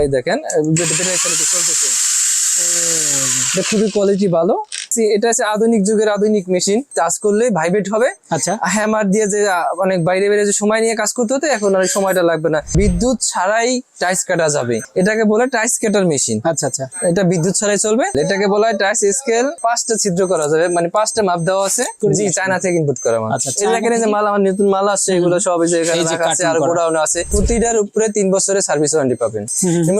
এই দেখেন চলতেছে? খুবই কোয়ালিটি ভালো। এটা হচ্ছে আধুনিক যুগের আধুনিক মেশিন। কাজ করলে ভাইব্রেট হবে। আচ্ছা। হ্যামার দিয়ে যে অনেক বাইরে বাইরে যে সময় নিয়ে কাজ করতে হতো এখন আর সময়টা লাগবে না। বিদ্যুৎ ছাড়াই টাইস কাটা যাবে। এটাকে বলে টাইস কাটার মেশিন। আচ্ছা আচ্ছা। এটা বিদ্যুৎ ছাড়াই চলবে। এটাকে বলা হয় টাইস স্কেল। পাঁচটা ছিদ্র করা যাবে। মানে পাঁচটা মাপ দেওয়া আছে। জি চায়না থেকে ইনপুট করা মাল। আচ্ছা, এই দেখেন যে মাল আমার নতুন মাল আসছে এগুলো সব যে এখানে আছে আর গোডাউন আছে। প্রতিটার উপরে তিন বছরের সার্ভিস ওয়ারেন্টি পাবেন।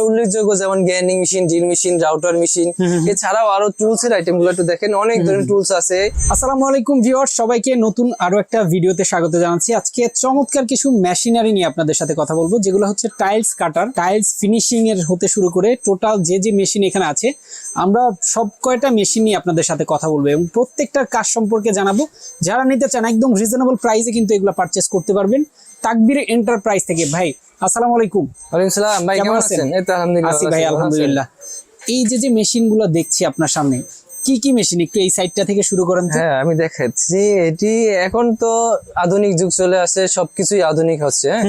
উল্লেখযোগ্য যেমন গ্যানিং machine drill machine router machine. এছাড়াও আরও টুলস এর আইটেমগুলো একটু দেখেন অনেক ধরনের টুলস আছে। আসসালামু আলাইকুম ভিউয়ার্স সবাইকে নতুন আরও একটা ভিডিওতে স্বাগত জানাচ্ছি। আজকে চমৎকার কিছু মেশিনারি নিয়ে আপনাদের সাথে কথা বলব যেগুলো হচ্ছে টাইলস কাটার টাইলস ফিনিশিং এর হতে শুরু করে টোটাল যে যে মেশিন এখানে আছে আমরা সব কয়টা মেশিন নিয়ে আপনাদের সাথে কথা বলব এবং প্রত্যেকটার কাজ সম্পর্কে জানাব। যারা নিতে চান একদম রিজনেবল প্রাইসে কিন্তু এগুলো পারচেস করতে পারবেন। তাকবির এন্টারপ্রাইজ থেকে। ভাই আসসালামু আলাইকুম। ওয়ালাইকুম সালাম। ভাই কেমন আছেন? এই তো আলহামদুলিল্লাহ ভাই আছি, আছেন? আলহামদুলিল্লাহ। এই যে যে মেশিনগুলো দেখছি আপনার সামনে কি কি মেশিন একটু এই সাইডটা থেকে শুরু করেন হ্যাঁ আমি দেখাচ্ছি। এটি এখন তো আধুনিক যুগ চলে আসে সবকিছুই আধুনিক হচ্ছে। হ্যাঁ।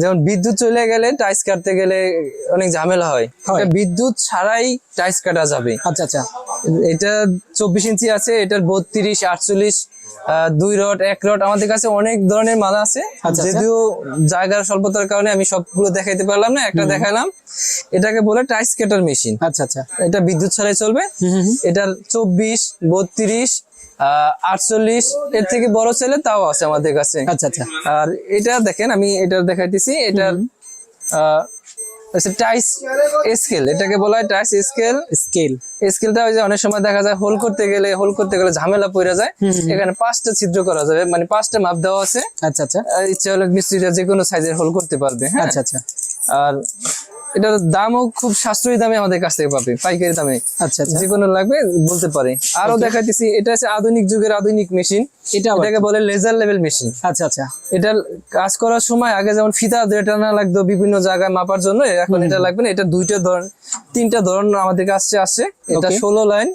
যেমন বিদ্যুৎ চলে গেলে টাইস কাটতে গেলে অনেক ঝামেলা হয়। বিদ্যুৎ ছাড়াই টাইস কাটা যাবে। আচ্ছা আচ্ছা। এটা চব্বিশ ইঞ্চি আছে এটার বত্রিশ আটচল্লিশ দুই রড এক রড। আমাদের কাছে অনেক ধরনের মালা আছে আচ্ছা। যদিও জায়গার স্বল্পতার কারণে আমি সবগুলো দেখাইতে পারলাম না একটা দেখালাম। এটাকে বলে টাইস কেটার মেশিন। আচ্ছা আচ্ছা। এটা বিদ্যুৎ ছাড়াই চলবে। এটার চব্বিশ বত্রিশ আটচল্লিশ এর থেকে বড় ছেলে তাও আছে আমাদের কাছে। আচ্ছা আচ্ছা। আর এটা দেখেন আমি এটা দেখাইতেছি এটার টাইস স্কেল এটাকে বলা হয় টাইস স্কেল স্কেল স্কেলটা ওই যে অনেক সময় দেখা যায় হোল করতে গেলে হোল করতে গেলে ঝামেলা পড়ে যায়। এখানে পাঁচটা ছিদ্র করা যাবে মানে পাঁচটা মাপ দেওয়া আছে। আচ্ছা আচ্ছা। ইচ্ছা হলে মিস্ত্রিরা যে কোনো সাইজের হোল করতে পারবে হ্যাঁ? আচ্ছা আচ্ছা। আর এটার দামও খুব সাশ্রয়ী দামে আমাদের কাছ থেকে পাবে পাইকারি দামে। আচ্ছা আচ্ছা। যে কোনো লাগবে বলতে পারে। আরও দেখাইতেছি এটা হচ্ছে আধুনিক যুগের আধুনিক মেশিন। এটা এটাকে বলে লেজার লেভেল মেশিন আচ্ছা আচ্ছা। এটা কাজ করার সময় আগে যেমন ফিতা দিয়ে টানা লাগতো বিভিন্ন জায়গায় মাপার জন্য এখন এটা লাগবে না এটা দুইটা ধরন তিনটা ধরন আমাদের কাছে আছে। এটা ষোলো লাইন।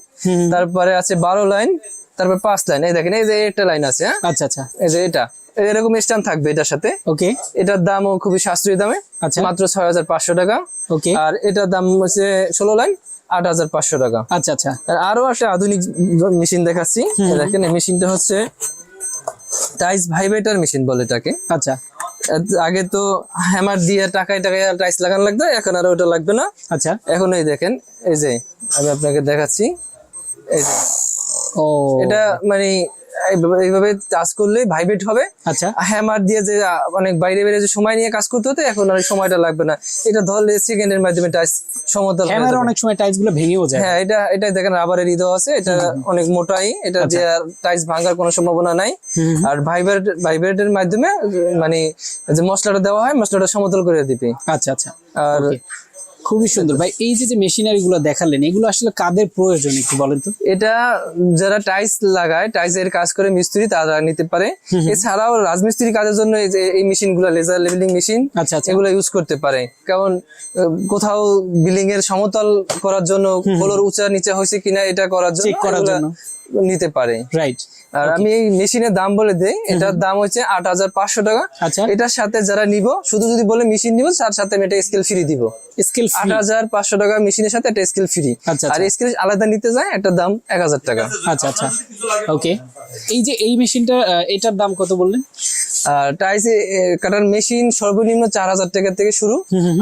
তারপরে আছে বারো লাইন তারপর পাঁচ লাইন এই দেখেন এই যে একটা লাইন আছে হ্যাঁ? আচ্ছা আচ্ছা। এই যে এটা। এরকম স্ট্যান্ড থাকবে এটার সাথে। ওকে। এটার দামও খুবই সাশ্রয়ী দামে আচ্ছা। মাত্র ছয় হাজার পাঁচশো টাকা। ওকে। আর এটার দাম হচ্ছে ষোলো লাইন আট হাজার পাঁচশো টাকা। আচ্ছা আচ্ছা। আর আরও একটা আধুনিক মেশিন দেখাচ্ছি। দেখেন মেশিনটা হচ্ছে টাইস ভাইব্রেটার মেশিন বলে এটাকে। আচ্ছা। আগে তো হ্যামার দিয়ে টাকায় টাকায় টাইস লাগানো লাগতো এখন আর ওটা লাগবে না। আচ্ছা। এখন এই দেখেন এই যে আমি আপনাকে দেখাচ্ছি এই যে। ও। এটা মানে এইভাবে- কাজ করলে ভাইব্রেট হবে। আচ্ছা। হ্যামার দিয়ে যে অনেক বাইরে বাইরে যে সময় নিয়ে কাজ করতে হতো এখন আর সময়টা লাগবে না। এটা ধরলে সেকেন্ডের মাধ্যমে টাইস সমতল হয়ে ক্যামেরা অনেক সময় টাইলসগুলো ভেঙেও যায়। হ্যাঁ এটা এটা দেখেন রাবারের ইদো আছে এটা অনেক মোটাই এটা যে টাইস ভাঙার কোনো সম্ভাবনা নাই। আর ভাইব্রেট ভাইব্রেটের মাধ্যমে মানে যে মশলাটা দেওয়া হয় মশলাটা সমতল করে দিবে। আচ্ছা আচ্ছা। আর. খুবই সুন্দর। ভাই এই যে যে মেশিনারি গুলো দেখালেন এগুলো আসলে কাদের প্রয়োজন একটু বলেন তো? এটা যারা টাইস লাগায় টাইসের কাজ করে মিস্ত্রি তারা নিতে পারে। এছাড়াও রাজমিস্ত্রি কাজের জন্য এই যে এই মেশিনগুলো লেজার লেভেলিং মেশিন আচ্ছা আচ্ছা। এগুলো ইউজ করতে পারে। কারণ কোথাও বিল্ডিং এর সমতল করার জন্য ফ্লোর উঁচা নিচে হয়েছে কিনা এটা করার জন্য। নিতে পারে। রাইট আর আমি এই মেশিনের দাম বলে দেই এটার দাম হচ্ছে আট হাজার পাঁচশো টাকা। আচ্ছা। এটার সাথে যারা নিব শুধু যদি বলে মেশিন নিব তার সাথে আমি একটা স্কেল ফ্রি দিব। স্কেল আট হাজার পাঁচশো টাকা মেশিনের সাথে একটা স্কেল ফ্রি আচ্ছা, আর স্কেল আলাদা নিতে যায় একটা দাম এক হাজার টাকা। আচ্ছা আচ্ছা। ওকে এই যে এই মেশিনটা এটার দাম কত বললেন? টাইসে কাটার মেশিন সর্বনিম্ন চার হাজার টাকা থেকে শুরু।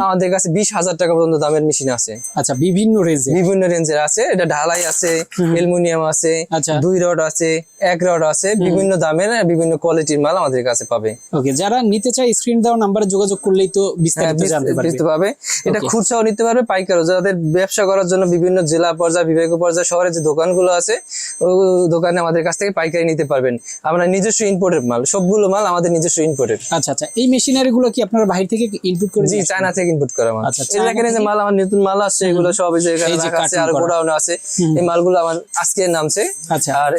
আমাদের কাছে বিশ হাজার টাকা পর্যন্ত দামের মেশিন আছে। আচ্ছা বিভিন্ন রেঞ্জে বিভিন্ন রেঞ্জের আছে। এটা ঢালাই আছে অ্যালুমিনিয়াম আছে আচ্ছা। দুই রড আছে এক রড আছে বিভিন্ন দামের বিভিন্ন কোয়ালিটির মাল আমাদের কাছে পাবে। ওকে যারা নিতে চায় স্ক্রিন দেওয়া নাম্বারে যোগাযোগ করলেই তো বিস্তারিত হ্যাঁ, জানতে পারবে। এটা খুচরাও নিতে পারবে পাইকারও। যাদের ব্যবসা করার জন্য বিভিন্ন জেলা পর্যায়ে বিভাগীয় পর্যায়ে শহরে যে দোকানগুলো আছে ওই দোকানে আমাদের কাছ থেকে পাইকারি নিতে পারবেন। আমরা নিজস্ব ইম্পোর্টেড মাল সবগুলো মাল আমাদের নিজস্ব ইম্পোর্টেড আচ্ছা আচ্ছা। এই মেশিনারি গুলো কি আপনারা বাইরে থেকে ইনপুট করে জি চায়না থেকে ইনপুট করা মাল। আচ্ছা, এই দেখেন যে মাল আমার নতুন মাল আসছে এগুলো সব এই যে এখানে রাখা আছে আর গোডাউন আছে। এই মালগুলো আমার আজকে নামছে আচ্ছা। আর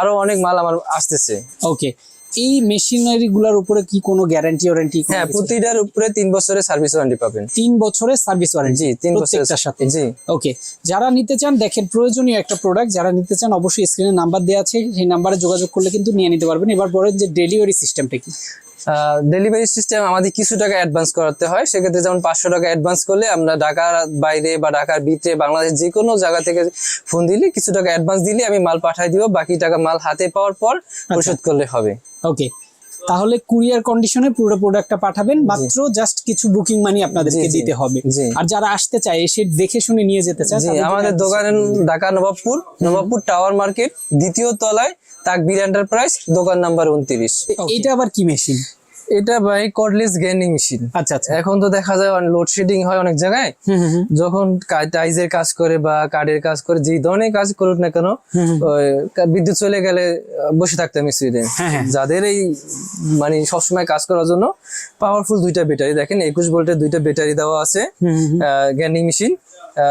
আরও অনেক মাল আমার আসতেছে। ওকে। এই মেশিনারি গুলার উপরে কি কোনো গ্যারান্টি ওয়ারেন্টি হ্যাঁ প্রতিটার উপরে তিন বছরের সার্ভিস ওয়ারেন্টি পাবেন। তিন বছরের সার্ভিস ওয়ারেন্টি জি তিন বছরের সাথে? জি। ওকে। যারা নিতে চান দেখেন প্রয়োজনীয় একটা প্রোডাক্ট যারা নিতে চান অবশ্যই স্ক্রিনে নাম্বার দেওয়া আছে সেই নাম্বারে যোগাযোগ করলে কিন্তু নিয়ে নিতে পারবেন। এবার বলেন যে ডেলিভারি সিস্টেমটা কি? ডেলিভারি সিস্টেম আমাদের কিছু টাকা অ্যাডভান্স করাতে হয়। সেক্ষেত্রে যেমন পাঁচশো টাকা অ্যাডভান্স করলে আমরা ঢাকার বাইরে বা ঢাকার ভিতরে বাংলাদেশ যে কোনো জায়গা থেকে ফোন দিলে কিছু টাকা অ্যাডভান্স দিলে আমি মাল পাঠাই দিব। বাকি টাকা মাল হাতে পাওয়ার পর পরিশোধ করলে হবে। ওকে তাহলে কুরিয়ার কন্ডিশনে পুরো প্রোডাক্টটা পাঠাবেন। মাত্র জাস্ট কিছু বুকিং মানি আপনাদেরকে। দিতে হবে। আর যারা আসতে চায় এসে দেখে শুনে নিয়ে যেতে চায় আমাদের দোকানের ঢাকা নবাবপুর নবাবপুর টাওয়ার মার্কেট দ্বিতীয় তলায় তাকবির এন্টারপ্রাইজ দোকান নাম্বার উনত্রিশ। এটা আবার কি মেশিন? এটা ভাই কর্ডলেস গেমিং মেশিন আচ্ছা আচ্ছা। এখন তো দেখা যায় লোডশেডিং হয় অনেক জায়গায়। যখন টাইজের কাজ করে বা কার্ডের কাজ করে যে ধরনের কাজ করুক না কেন বিদ্যুৎ চলে গেলে বসে থাকতে মিস্ত্রিতে। হ্যাঁ, হ্যাঁ। যাদের এই মানে সবসময় কাজ করার জন্য পাওয়ারফুল দুইটা ব্যাটারি দেখেন একুশ ভোল্টের দুইটা ব্যাটারি দেওয়া আছে হুম। মেশিন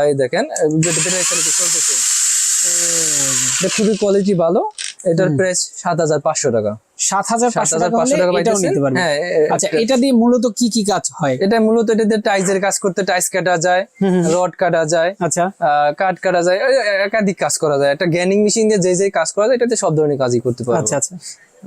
এই দেখেন ব্যাটারি চালিত চলতেছে। খুবই কোয়ালিটি ভালো। এটার প্রাইস সাত হাজার পাঁচশো টাকা। সাত হাজার পাঁচশো টাকা পাঁচশো হলে টাকা এটাও নিতে পারবেন হ্যাঁ আচ্ছা এটা দিয়ে মূলত কি কি কাজ হয়? এটা মূলত এটাতে টাইজের কাজ করতে টাইস কাটা যায় রড কাটা যায় আচ্ছা। কাঠ কাটা যায় একাধিক কাজ করা যায়। একটা গ্যানিং মেশিন দিয়ে যে যে কাজ করা যায় এটাতে সব ধরনের কাজই করতে পারবে। আচ্ছা আচ্ছা।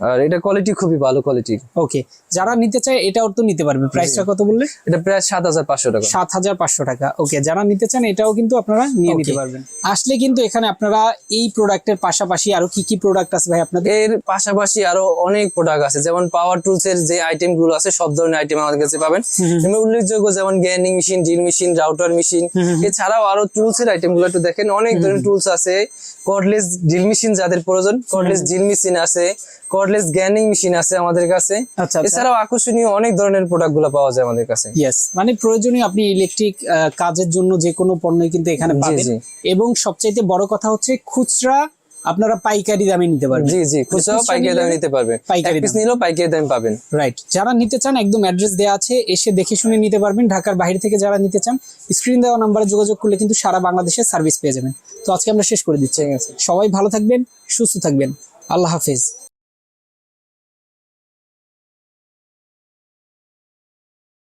আর এটা কোয়ালিটি খুবই ভালো কোয়ালিটির ওকে যারা নিতে চায় এটাও তো নিতে পারবে। প্রাইসটা কত বললে? এটা প্রায় সাত হাজার পাঁচশো টাকা। সাত হাজার পাঁচশো টাকা। ওকে যারা নিতে চান এটাও কিন্তু আপনারা নিয়ে নিতে পারবেন। আসলে কিন্তু এখানে আপনারা এই প্রোডাক্টের পাশাপাশি আরও কি কি প্রোডাক্ট আছে ভাই আপনাদের? এর পাশাপাশি আরও অনেক প্রোডাক্ট আছে। যেমন পাওয়ার টুলস এর যে আইটেমগুলো আছে সব ধরনের আইটেম আমাদের কাছে পাবেন। উল্লেখযোগ্য যেমন গ্যানিং machine drill machine router machine এছাড়াও আরও টুলস এর আইটেমগুলো একটু দেখেন। অনেক ধরনের টুলস আছে। কর্ডলেস ড্রিল মেশিন যাদের প্রয়োজন কর্ডলেস ড্রিল মেশিন আছে কর্ডলেস গ্যানিং মেশিন আছে আমাদের কাছে। আচ্ছা আচ্ছা। এছাড়াও আকর্ষণীয় অনেক ধরনের প্রোডাক্টগুলো পাওয়া যায় আমাদের কাছে। ইয়েস মানে প্রয়োজনীয় আপনি ইলেকট্রিক কাজের জন্য যে কোনো পণ্যই কিন্তু এখানে পাবেন। এবং সবচাইতে বড় কথা হচ্ছে খুচরা আপনারা পাইকারি দামে নিতে পারবেন। জি জি খুচরা পাইকারি দামে নিতে পারবেন পাইকারি পিস। নিলেও পাইকারি দামে পাবেন। রাইট যারা নিতে চান একদম অ্যাড্রেস দেওয়া আছে এসে দেখে শুনে নিতে পারবেন। ঢাকার বাইরে থেকে যারা নিতে চান স্ক্রিন দেওয়া নাম্বারে যোগাযোগ করলে কিন্তু সারা বাংলাদেশে সার্ভিস পেয়ে যাবেন। তো আজকে আমরা শেষ করে দিচ্ছি। সবাই ভালো থাকবেন সুস্থ থাকবেন। আল্লাহ হাফেজ।